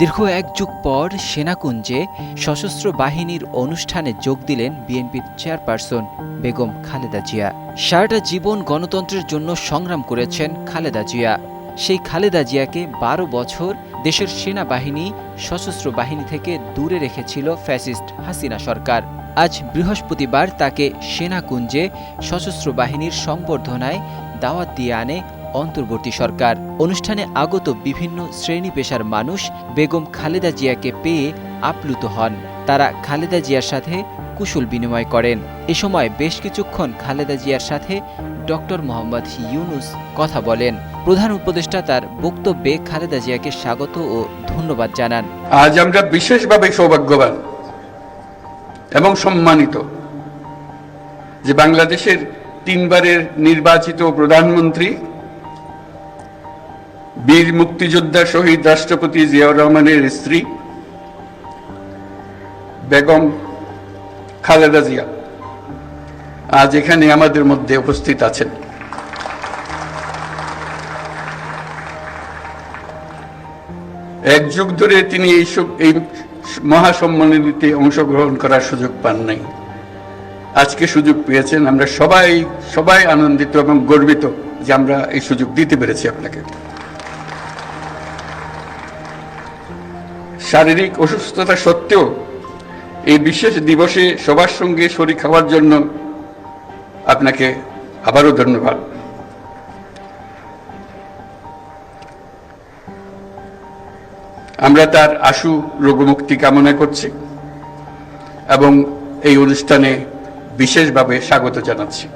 দীর্ঘ এক যুগ পর সেনাকুঞ্জে সশস্ত্র বাহিনীর অনুষ্ঠানে যোগ দিলেন বিএনপির চেয়ারপারসন বেগম খালেদা জিয়া। সারাটা জীবন গণতন্ত্রের জন্য সংগ্রাম করেছেন খালেদা জিয়া। সেই খালেদা জিয়াকে বারো বছর দেশের সেনাবাহিনী, সশস্ত্র বাহিনী থেকে দূরে রেখেছিল ফ্যাসিস্ট হাসিনা সরকার। আজ বৃহস্পতিবার তাকে সেনাকুঞ্জে সশস্ত্র বাহিনীর সংবর্ধনায় দাওয়াত দিয়ে আনে অন্তর্বর্তী সরকার। অনুষ্ঠানে আগত বিভিন্ন শ্রেণি পেশার মানুষ বেগম খালেদা জিয়াকে পেয়ে আপ্লুত হন। তারা খালেদা জিয়ার সাথে কুশল বিনিময় করেন। এ সময় বেশ কিছুক্ষণ খালেদা জিয়ার সাথে ডক্টর মোহাম্মদ ইউনুস কথা বলেন। প্রধান উপদেষ্টা তার বক্তব্যে খালেদা জিয়াকে স্বাগত ও ধন্যবাদ জানান। আজ আমরা বিশেষভাবে সৌভাগ্যবান এবং সম্মানিত যে বাংলাদেশের তিনবারের নির্বাচিত প্রধানমন্ত্রী বীর মুক্তিযোদ্ধা শহীদ রাষ্ট্রপতি জিয়াউর রহমানের স্ত্রী বেগম খালেদা জিয়া আজ এখানে আমাদের মধ্যে উপস্থিত আছেন। এক যুগ ধরে তিনি এই এই মহাসম্মেলনীতে অংশগ্রহণ করার সুযোগ পান নাই। আজকে সুযোগ পেয়েছেন। আমরা সবাই সবাই আনন্দিত এবং গর্বিত যে আমরা এই সুযোগ দিতে পেরেছি আপনাকে। শারীরিক অসুস্থতা সত্ত্বেও এই বিশেষ দিবসে সবার সঙ্গে শরীর খাওয়ার জন্য আপনাকে আবারও ধন্যবাদ। আমরা তার আশু রোগমুক্তি কামনা করছি এবং এই অনুষ্ঠানে বিশেষভাবে স্বাগত জানাচ্ছি।